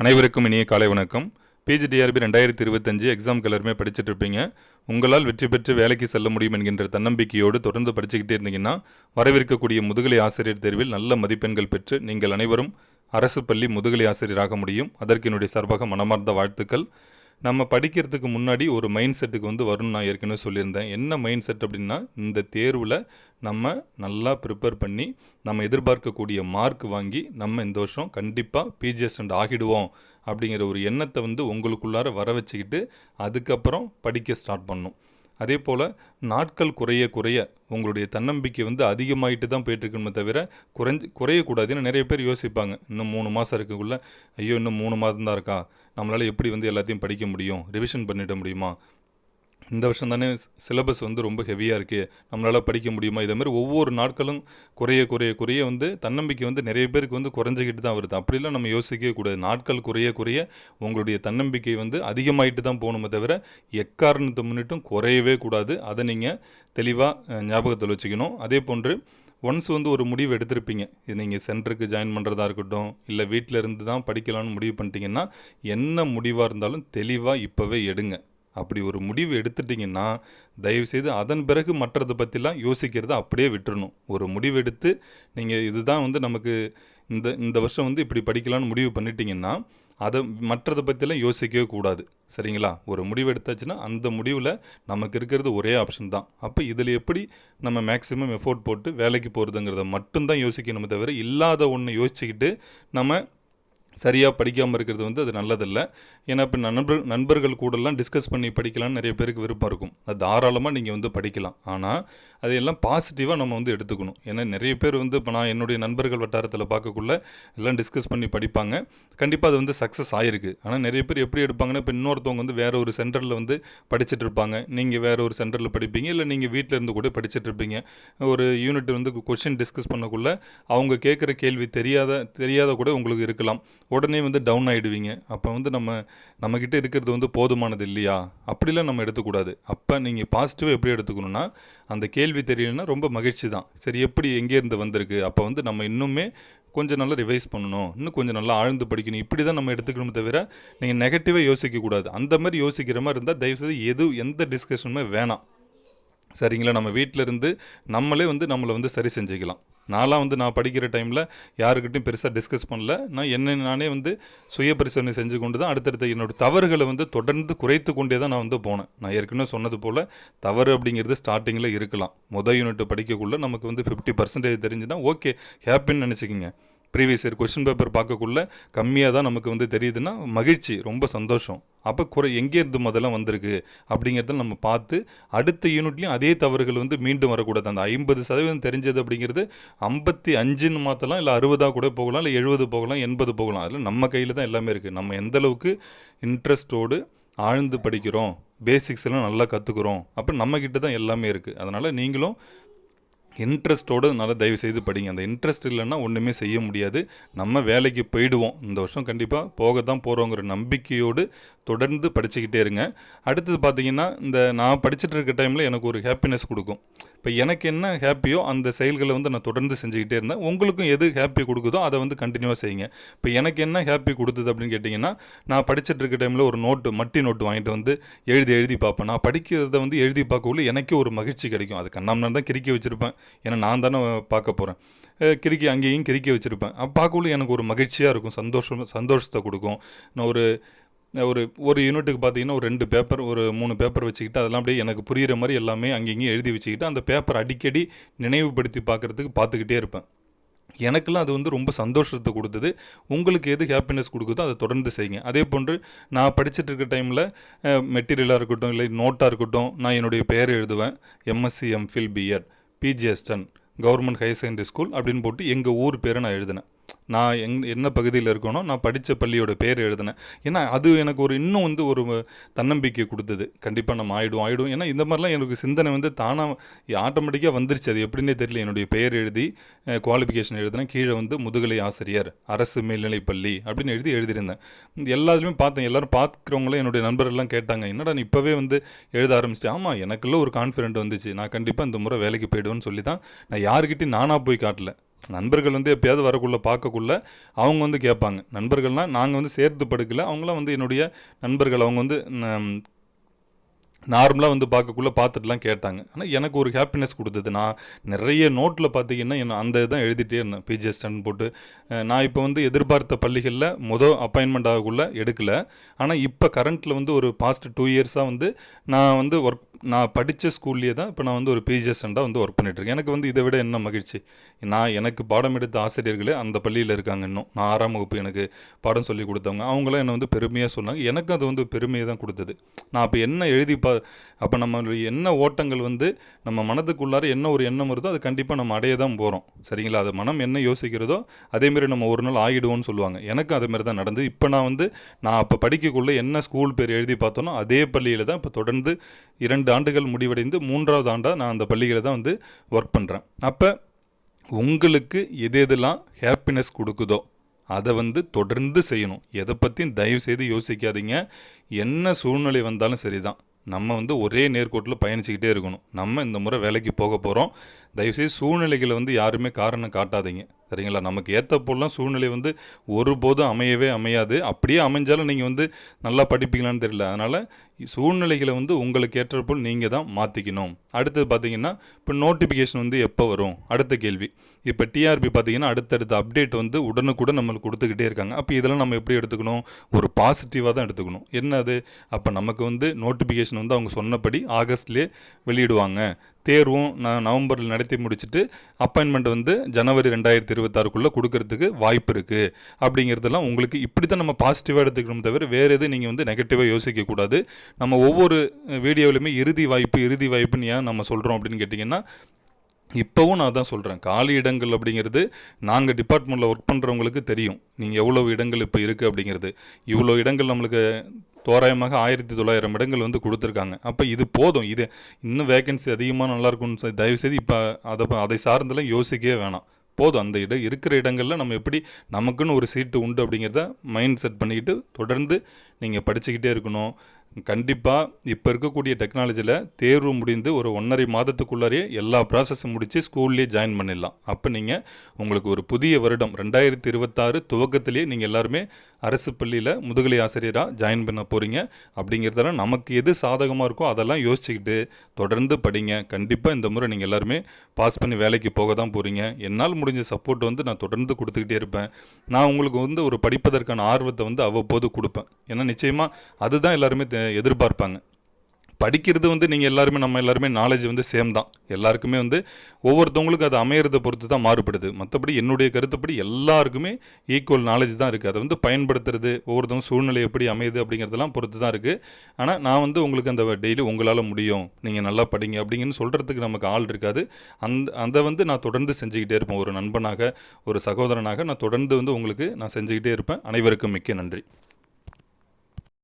அனைவருக்கும் இனிய காலை வணக்கம். பிஜிடிஆர்பி ரெண்டாயிரத்தி இருபத்தஞ்சு எக்ஸாம்க்கு எல்லாருமே படிச்சுட்டு இருப்பீங்க. உங்களால் வெற்றி பெற்று வேலைக்கு செல்ல முடியும் என்கின்ற தன்னம்பிக்கையோடு தொடர்ந்து படிச்சுக்கிட்டே இருந்தீங்கன்னா வரவிருக்கக்கூடிய முதுகலை ஆசிரியர் தேர்வில் நல்ல மதிப்பெண்கள் பெற்று நீங்கள் அனைவரும் அரசு பள்ளி முதுகலை ஆசிரியராக முடியும். அதற்கு என்னுடைய சார்பாக மனமார்ந்த வாழ்த்துக்கள். நம்ம படிக்கிறதுக்கு முன்னாடி ஒரு மைண்ட் செட்டுக்கு வந்து வரும்னு நான் ஏற்கனவே சொல்லியிருந்தேன். என்ன மைண்ட் செட் அப்படின்னா இந்த தேர்வில் நம்ம நல்லா ப்ரிப்பேர் பண்ணி நம்ம எதிர்பார்க்கக்கூடிய மார்க் வாங்கி நம்ம இந்த வருஷம் கண்டிப்பாக பிஜிஎஸ்டண்ட் ஆகிடுவோம் அப்படிங்கிற ஒரு எண்ணத்தை வந்து உங்களுக்குள்ளார வர வச்சுக்கிட்டு அதுக்கப்புறம் படிக்க ஸ்டார்ட் பண்ணணும். அதே போல் நாட்கள் குறைய குறைய உங்களுடைய தன்னம்பிக்கை வந்து அதிகமாகிட்டு தான் போயிட்டுருக்கணுமே தவிர குறைஞ்சு குறையக்கூடாதுன்னு நிறைய பேர் யோசிப்பாங்க. இன்னும் மூணு மாதம் இருக்கக்குள்ள ஐயோ இன்னும் மூணு மாதம் தான் இருக்கா? நம்மளால் எப்படி வந்து எல்லாத்தையும் படிக்க முடியும்? ரிவிஷன் பண்ணிட முடியுமா? இந்த வருஷம் தானே சிலபஸ் வந்து ரொம்ப ஹெவியாக இருக்குது நம்மளால் படிக்க முடியுமா? இதே மாதிரி ஒவ்வொரு நாட்களும் குறைய குறைய குறைய வந்து தன்னம்பிக்கை வந்து நிறைய பேருக்கு வந்து குறைஞ்சிக்கிட்டு தான் வருது. அப்படிலாம் நம்ம யோசிக்கவே கூடாது. நாட்கள் குறைய குறைய உங்களுடைய தன்னம்பிக்கை வந்து அதிகமாயிட்டு தான் போகணுமே தவிர எக்காரணத்தை முன்னிட்டும் குறையவே கூடாது. அதை நீங்கள் தெளிவாக ஞாபகத்தில் வச்சுக்கணும். அதே போன்று ஒன்ஸ் வந்து ஒரு முடிவு எடுத்திருப்பீங்க. இது நீங்கள் சென்டருக்கு ஜாயின் பண்ணுறதா இருக்கட்டும் இல்லை வீட்டில் இருந்து தான் படிக்கலாம்னு முடிவு பண்ணிட்டீங்கன்னா என்ன முடிவாக இருந்தாலும் தெளிவாக இப்போவே எடுங்க. அப்படி ஒரு முடிவு எடுத்துட்டிங்கன்னா தயவுசெய்து அதன் பிறகு மற்றதை பற்றிலாம் யோசிக்கிறத அப்படியே விட்டுறணும். ஒரு முடிவு எடுத்து நீங்கள் இதுதான் வந்து நமக்கு இந்த இந்த வருஷம் வந்து இப்படி படிக்கலாம்னு முடிவு பண்ணிட்டீங்கன்னா அதை மற்றதை பற்றிலாம் யோசிக்கவே கூடாது. சரிங்களா? ஒரு முடிவு எடுத்தாச்சுன்னா அந்த முடிவில் நமக்கு இருக்கிறது ஒரே ஆப்ஷன் தான். அப்போ இதில் எப்படி நம்ம மேக்ஸிமம் எஃபோர்ட் போட்டு வேலைக்கு போகிறதுங்கிறத மட்டும்தான் யோசிக்கணுமே தவிர இல்லாத ஒன்று யோசிச்சுக்கிட்டு நம்ம சரியாக படிக்காமல் இருக்கிறது வந்து அது நல்லதில்லை. ஏன்னா இப்போ நண்பர் நண்பர்கள் கூடலாம் டிஸ்கஸ் பண்ணி படிக்கலாம்னு நிறைய பேருக்கு விருப்பம் இருக்கும். அது தாராளமாக நீங்கள் வந்து படிக்கலாம். ஆனால் அதையெல்லாம் பாசிட்டிவாக நம்ம வந்து எடுத்துக்கணும். ஏன்னா நிறைய பேர் வந்து இப்போ நான் என்னுடைய நண்பர்கள் வட்டாரத்தில் பார்க்கக்குள்ள எல்லாம் டிஸ்கஸ் பண்ணி படிப்பாங்க. கண்டிப்பாக அது வந்து சக்ஸஸ் ஆகிருக்கு ஆனால் நிறைய பேர் எப்படி எடுப்பாங்கன்னா இப்போ இன்னொருத்தவங்க வந்து வேறு ஒரு சென்டரில் வந்து படிச்சுட்டு இருப்பாங்க. நீங்கள் வேறு ஒரு சென்டரில் படிப்பீங்க இல்லை நீங்கள் வீட்டில் இருந்து கூட படிச்சுட்டு இருப்பீங்க. ஒரு யூனிட் வந்து கொஷின் டிஸ்கஸ் பண்ணக்குள்ள அவங்க கேட்குற கேள்வி தெரியாத தெரியாத கூட உங்களுக்கு இருக்கலாம். உடனே வந்து டவுன் ஆகிடுவீங்க அப்போ வந்து நம்ம நம்மக்கிட்ட இருக்கிறது வந்து போதுமானது இல்லையா? அப்படிலாம் நம்ம எடுத்துக்கூடாது. அப்போ நீங்கள் பாசிட்டிவாக எப்படி எடுத்துக்கணும்னா அந்த கேள்வி தெரியலன்னா ரொம்ப மகிழ்ச்சி தான். சரி எப்படி எங்கேருந்து வந்திருக்கு? அப்போ வந்து நம்ம இன்னுமே கொஞ்சம் நல்லா ரிவைஸ் பண்ணணும். இன்னும் கொஞ்சம் நல்லா ஆழ்ந்து படிக்கணும். இப்படி தான் நம்ம எடுத்துக்கணுமே தவிர நீங்கள் நெகட்டிவாக யோசிக்கக்கூடாது. அந்த மாதிரி யோசிக்கிற மாதிரி இருந்தால் தயவுசெய்து எது எந்த டிஸ்கஷனுமே வேணாம். சரிங்களா? நம்ம வீட்டில் இருந்து நம்மளே வந்து நம்மளை வந்து சரி செஞ்சுக்கலாம். நான்லாம் வந்து நான் படிக்கிற டைமில் யாருக்கிட்டையும் பெருசாக டிஸ்கஸ் பண்ணல. நான் என்ன நானே வந்து சுய பரிசோதனை செஞ்சு கொண்டு தான் அடுத்தடுத்த என்னோடய தவறுகளை வந்து தொடர்ந்து குறைத்து கொண்டே தான் நான் வந்து போனேன். நான் ஏற்கனவே சொன்னது போல் தவறு அப்படிங்கிறது ஸ்டார்டிங்கில் இருக்கலாம். மொதல் யூனிட் படிக்கக்குள்ளே நமக்கு வந்து ஃபிஃப்டி பர்சன்டேஜ் தெரிஞ்சுன்னா ஓகே ஹாப்பின்னு நினச்சிக்கிங்க. ப்ரீவியஸ் இயர் கொஷின் பேப்பர் பார்க்கக்குள்ள கம்மியாக தான் நமக்கு வந்து தெரியுதுன்னா மகிழ்ச்சி ரொம்ப சந்தோஷம். அப்போ குறை எங்கேருந்து முதல்ல வந்திருக்கு அப்படிங்கிறத நம்ம பார்த்து அடுத்த யூனிட்லேயும் அதே தவறுகள் வந்து மீண்டும் வரக்கூடாது. அந்த ஐம்பது சதவீதம் தெரிஞ்சது அப்படிங்கிறது ஐம்பத்தி அஞ்சுன்னு மாற்றலாம் இல்லை அறுபதாக கூட போகலாம் இல்லை எழுபது போகலாம் எண்பது போகலாம். அதில் நம்ம கையில் தான் எல்லாமே இருக்குது நம்ம எந்தளவுக்கு இன்ட்ரெஸ்ட்டோடு ஆழ்ந்து படிக்கிறோம் பேசிக்ஸ் எல்லாம் நல்லா கற்றுக்குறோம் அப்போ நம்மக்கிட்ட தான் எல்லாமே இருக்குது அதனால் நீங்களும் இன்ட்ரெஸ்ட்டோடு நல்லா தயவு செய்து படிங்க. அந்த இன்ட்ரெஸ்ட் இல்லைன்னா ஒன்றுமே செய்ய முடியாது. நம்ம வேலைக்கு போயிடுவோம். இந்த வருஷம் கண்டிப்பாக போக தான் போகிறோங்கிற நம்பிக்கையோடு தொடர்ந்து படிச்சுக்கிட்டே இருங்க. அடுத்தது பார்த்தீங்கன்னா இந்த நான் படிச்சுட்டு இருக்க டைமில் எனக்கு ஒரு ஹாப்பினஸ் கொடுக்கும். இப்போ எனக்கு என்ன ஹாப்பியோ அந்த செயல்களை வந்து நான் தொடர்ந்து செஞ்சுக்கிட்டே இருந்தேன். உங்களுக்கும் எது ஹாப்பி கொடுக்குதோ அதை வந்து கண்டினியூவாக செய்யுங்க. இப்போ எனக்கு என்ன ஹாப்பி கொடுத்தது அப்படின்னு கேட்டிங்கன்னா நான் படிச்சுட்டு இருக்க டைமில் ஒரு நோட்டு மட்டி நோட்டு வாங்கிட்டு வந்து எழுதி எழுதி பார்ப்பேன். நான் படிக்கிறத வந்து எழுதி பார்க்கக்குள்ள எனக்கே ஒரு மகிழ்ச்சி கிடைக்கும். அது கண்ணாமனா தான் கிறுக்கி வச்சுருப்பேன். ஏன்னா நான் தானே பார்க்க போகிறேன் கிறுக்கி அங்கேயும் கிறுக்கி வச்சுருப்பேன். அப்போ பார்க்கக்குள்ள எனக்கு ஒரு மகிழ்ச்சியாக இருக்கும். சந்தோஷம் சந்தோஷத்தை கொடுக்கும். நான் ஒரு ஒரு ஒரு யூனிட்டுக்கு பார்த்தீங்கன்னா ஒரு ரெண்டு பேப்பர் ஒரு மூணு பேப்பர் வச்சுக்கிட்டு அதெல்லாம் அப்படியே எனக்கு புரிகிற மாதிரி எல்லாமே அங்கேயும் எழுதி வச்சுக்கிட்டு அந்த பேப்பர் அடிக்கடி நினைவுபடுத்தி பார்க்குறதுக்கு பார்த்துக்கிட்டே இருப்பேன். எனக்கெல்லாம் அது வந்து ரொம்ப சந்தோஷத்தை கொடுத்தது. உங்களுக்கு எது ஹாப்பினஸ் கொடுக்குதோ அதை தொடர்ந்து செய்யுங்க. அதே போன்று நான் படிச்சுட்டு இருக்க டைமில் மெட்டீரியலாக இருக்கட்டும் இல்லை நோட்டாக இருக்கட்டும் நான் என்னுடைய பெயர் எழுதுவேன். MSc MPhil BEd PG assistant government higher secondary school அப்படின்னு போட்டு எங்கள் ஊர் பேரை நான் எழுதினேன். நான் எங் என்ன பகுதியில் இருக்கேனோ நான் படித்த பள்ளியோட பேர் எழுதினேன். ஏன்னா அது எனக்கு ஒரு இன்னும் வந்து ஒரு தன்னம்பிக்கை கொடுத்தது. கண்டிப்பாக நம்ம ஆகிடும் ஆகிடும் ஏன்னா இந்த மாதிரிலாம் எனக்கு சிந்தனை வந்து தானாக ஆட்டோமேட்டிக்காக வந்துருச்சு. அது எப்படின்னே தெரியல. என்னுடைய பெயர் எழுதி குவாலிஃபிகேஷன் எழுதினேன். கீழே வந்து முதுகலை ஆசிரியர் அரசு மேல்நிலைப் பள்ளி அப்படின்னு எழுதி எழுதியிருந்தேன். எல்லாத்துலேயுமே பார்த்தேன். எல்லோரும் பார்க்குறவங்களும் என்னுடைய நண்பர்கள்லாம் கேட்டாங்க என்னடா நான் இப்போவே வந்து எழுத ஆரம்பிச்சிட்டேன் ஆமாம் எனக்குள்ள ஒரு கான்ஃபிடென்ட் வந்துச்சு. நான் கண்டிப்பாக இந்த முறை வேலைக்கு போயிடுவேன்னு சொல்லி தான் நான் யாருக்கிட்டையும் நானாக போய் காட்டல. நண்பர்கள் வந்து எப்பயாவது வரக்குள்ள பார்க்கக்குள்ள அவங்க வந்து கேட்பாங்க. நண்பர்கள்னால் நாங்கள் வந்து சேர்த்து படுக்கல அவங்களாம் வந்து என்னுடைய நண்பர்கள் அவங்க வந்து நார்மலாக வந்து பார்க்கக்குள்ளே பார்த்துட்டுலாம் கேட்டாங்க. ஆனால் எனக்கு ஒரு ஹாப்பினஸ் கொடுத்தது. நான் நிறைய நோட்டில் பார்த்தீங்கன்னா என்ன அந்த இதான் எழுதிட்டே இருந்தேன். பிஜிஎஸ்டன் போட்டு. நான் இப்போ வந்து எதிர்பார்த்த பள்ளிகளில் மொதல் அப்பாயின்மெண்ட் ஆகக்குள்ளே எடுக்கல. ஆனால் இப்போ கரண்ட்டில் வந்து ஒரு பாஸ்ட் டூ இயர்ஸாக வந்து நான் வந்து ஒர்க் நான் படித்த ஸ்கூல்லேயே தான் இப்போ நான் வந்து ஒரு பிஜிஎஸ்டண்டாக வந்து ஒர்க் பண்ணிட்டுருக்கேன். எனக்கு வந்து இதை விட என்ன மகிழ்ச்சி? நான் எனக்கு பாடம் எடுத்த ஆசிரியர்களே அந்த பள்ளியில் இருக்காங்க இன்னும். நான் ஆறாம் வகுப்பு எனக்கு பாடம் சொல்லி கொடுத்தவங்க. அவங்களாம் என்னை வந்து பெருமையாக சொன்னாங்க. எனக்கு அது வந்து பெருமையை தான் கொடுத்தது. நான் அப்போ என்ன எழுதி பா அப்போ நம்ம என்ன ஓட்டங்கள் வந்து நம்ம மனதுக்குள்ளார என்ன ஒரு எண்ணம் வருதோ அது கண்டிப்பாக நம்ம அடைய தான் போகிறோம் சரிங்களா? அது மனம் என்ன யோசிக்கிறதோ அதேமாரி நம்ம ஒரு நாள் ஆகிடுவோம்னு சொல்லுவாங்க. எனக்கு அதேமாரி தான் நடந்தது. இப்போ நான் வந்து நான் அப்போ படிக்கக்குள்ளே என்ன ஸ்கூல் பேர் எழுதி பார்த்தோன்னா அதே பள்ளியில் தான் இப்போ தொடர்ந்து இரண்டு ஆண்டுகள் முடிவடைந்து மூன்றாவது ஆண்டாக நான் அந்த பள்ளிகளை தான் வந்து ஒர்க் பண்ணுறேன் அப்போ உங்களுக்கு எது எதெல்லாம் ஹாப்பினஸ் கொடுக்குதோ அதை வந்து தொடர்ந்து செய்யணும். எதை பற்றியும் தயவு செய்து யோசிக்காதீங்க. என்ன சூழ்நிலை வந்தாலும் சரிதான். நம்ம வந்து ஒரே நேர்கோட்டில் பயணிச்சுக்கிட்டே இருக்கணும். நம்ம இந்த முறை வேலைக்கு போக போகிறோம் தயவுசெய்து சூழ்நிலைகளை வந்து யாருமே காரணம் காட்டாதீங்க. சரிங்களா? நமக்கு ஏற்ற போலாம் சூழ்நிலை வந்து ஒருபோதும் அமையவே அமையாது. அப்படியே அமைஞ்சாலும் நீங்கள் வந்து நல்லா படிப்பீங்களான்னு தெரியல. அதனால் சூழ்நிலைகளை வந்து உங்களுக்கு ஏற்றப்போல் நீங்கள் தான் மாற்றிக்கணும் அடுத்தது பார்த்தீங்கன்னா இப்போ நோட்டிஃபிகேஷன் வந்து எப்போ வரும்? அடுத்த கேள்வி. இப்போ டிஆர்பி பார்த்தீங்கன்னா அடுத்தடுத்த அப்டேட் வந்து உடனுக்குடன் நம்மளுக்கு கொடுத்துக்கிட்டே இருக்காங்க. அப்போ இதெல்லாம் நம்ம எப்படி எடுத்துக்கணும்? ஒரு பாசிட்டிவாக தான் எடுத்துக்கணும். என்ன அது அப்போ நமக்கு வந்து நோட்டிஃபிகேஷன் வந்து அவங்க சொன்னபடி ஆகஸ்ட்லேயே வெளியிடுவாங்க. தேர்வும் நான் நவம்பரில் நடத்தி முடிச்சுட்டு அப்பாயின்மெண்ட் வந்து ஜனவரி ரெண்டாயிரத்தி இருபத்தாறுக்குள்ளே கொடுக்கறதுக்கு வாய்ப்பு இருக்குது அப்படிங்கிறதெல்லாம் உங்களுக்கு இப்படி தான் நம்ம பாசிட்டிவாக எடுத்துக்கணும் தவிர வேறு எதுவும் நீங்கள் வந்து நெகட்டிவாக யோசிக்கக்கூடாது நம்ம ஒவ்வொரு வீடியோவிலுமே இறுதி வாய்ப்பு இறுதி வாய்ப்புன்னு ஏன் நம்ம சொல்கிறோம் அப்படின்னு கேட்டிங்கன்னா இப்போவும் நான் தான் சொல்கிறேன் காலி இடங்கள் அப்படிங்கிறது நாங்கள் டிபார்ட்மெண்ட்டில் ஒர்க் பண்ணுறவங்களுக்கு தெரியும். நீங்கள் எவ்வளோ இடங்கள் இப்போ இருக்குது அப்படிங்கிறது. இவ்வளோ இடங்கள் நம்மளுக்கு தோராயமாக ஆயிரத்தி தொள்ளாயிரம் இடங்கள் வந்து கொடுத்துருக்காங்க. அப்போ இது போதும். இது இன்னும் வேகன்சி அதிகமாக நல்லாயிருக்கும்னு தயவுசெய்து இப்போ அதை அதை சார்ந்தெல்லாம் யோசிக்கவே வேணாம். போதும். அந்த இடம் இருக்கிற இடங்களில் நம்ம எப்படி நமக்குன்னு ஒரு சீட்டு உண்டு அப்படிங்கிறத மைண்ட் செட் பண்ணிக்கிட்டு தொடர்ந்து நீங்கள் படிச்சுக்கிட்டே இருக்கணும். கண்டிப்பாக இப்போ இருக்கக்கூடிய டெக்னாலஜியில் தேர்வு முடிந்து ஒரு ஒன்றரை மாதத்துக்குள்ளாரே எல்லா ப்ராசஸும் முடித்து ஸ்கூல்லேயே ஜாயின் பண்ணிடலாம். அப்போ நீங்கள் உங்களுக்கு ஒரு புதிய வருடம் ரெண்டாயிரத்தி இருபத்தாறு துவக்கத்திலேயே நீங்கள் எல்லாருமே அரசு பள்ளியில் முதுகலை ஆசிரியராக ஜாயின் பண்ண போகிறீங்க அப்படிங்கிறதெல்லாம் நமக்கு எது சாதகமாக இருக்கோ அதெல்லாம் யோசிச்சுக்கிட்டு தொடர்ந்து படிங்க. கண்டிப்பாக இந்த முறை நீங்கள் எல்லாருமே பாஸ் பண்ணி வேலைக்கு போக தான் போகிறீங்க என்னால் முடிஞ்ச சப்போர்ட் வந்து நான் தொடர்ந்து கொடுத்துக்கிட்டே இருப்பேன். நான் உங்களுக்கு வந்து ஒரு படிப்பதற்கான ஆர்வத்தை வந்து அவ்வப்போது கொடுப்பேன். ஏன்னா நிச்சயமாக அதுதான் எல்லாருமே எதிர்பார்ப்பாங்க. படிக்கிறது வந்து நீங்கள் எல்லாருமே நம்ம எல்லாருமே நாலேஜ் வந்து சேம் தான். எல்லாருக்குமே வந்து ஒவ்வொருத்தவங்களுக்கு அது அமையறதை பொறுத்து தான் மாறுபடுது. மற்றபடி என்னுடைய கருத்துப்படி எல்லாருக்குமே ஈக்குவல் நாலேஜ் தான் இருக்குது அதை வந்து பயன்படுத்துறது ஒவ்வொருத்தவங்க சூழ்நிலை எப்படி அமையுது அப்படிங்கிறதெல்லாம் பொறுத்து தான் இருக்குது ஆனால் நான் வந்து உங்களுக்கு அந்த டெய்லி உங்களால் முடியும். நீங்கள் நல்லா படிங்க அப்படிங்கன்னு சொல்கிறதுக்கு நமக்கு ஆள் இருக்காது. அந்த அதை வந்து நான் தொடர்ந்து செஞ்சுக்கிட்டே இருப்பேன். ஒரு நண்பனாக ஒரு சகோதரனாக நான் தொடர்ந்து வந்து உங்களுக்கு நான் செஞ்சுக்கிட்டே இருப்பேன். அனைவருக்கும் மிக்க நன்றி.